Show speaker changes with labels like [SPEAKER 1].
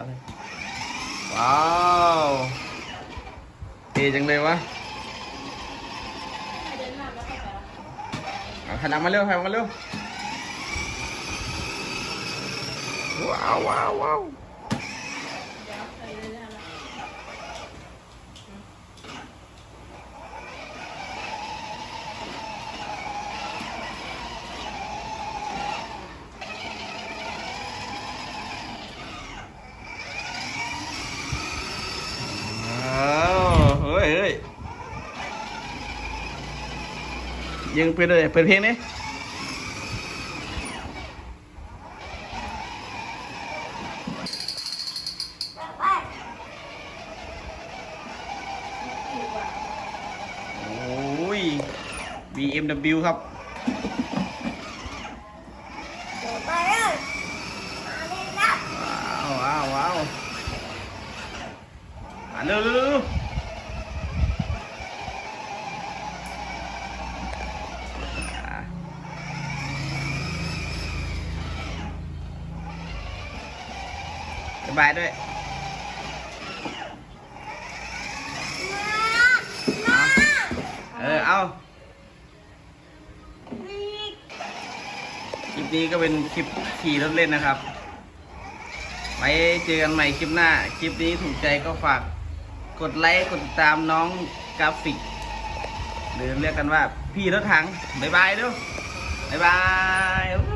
[SPEAKER 1] เอาเลยว้าวเท่จังเลยวะ
[SPEAKER 2] เดินาแล้วเข้าไปแล้ว
[SPEAKER 1] เอาหันหลังมาเร็วหันหลังมาเร็วว้าวว้าวว้าว
[SPEAKER 2] ยั
[SPEAKER 1] งเปิดเลยเปิดเพลงนี้
[SPEAKER 2] ดีกว่า
[SPEAKER 1] โอ้ย BMW ครับว้าวว้าวว้าวอะเร็วเร็ว บ๊ายบายด้วยเออเอาคลิปนี้ก็เป็นคลิปขี่รถเล่นนะครับ ไว้เจอกันใหม่คลิปหน้า คลิปนี้ถูกใจก็ฝากกดไลค์กดติดตามน้องกราฟิก หรือเรียกกันว่าพี่รถถัง บ๊ายบายด้วยบ๊ายบาย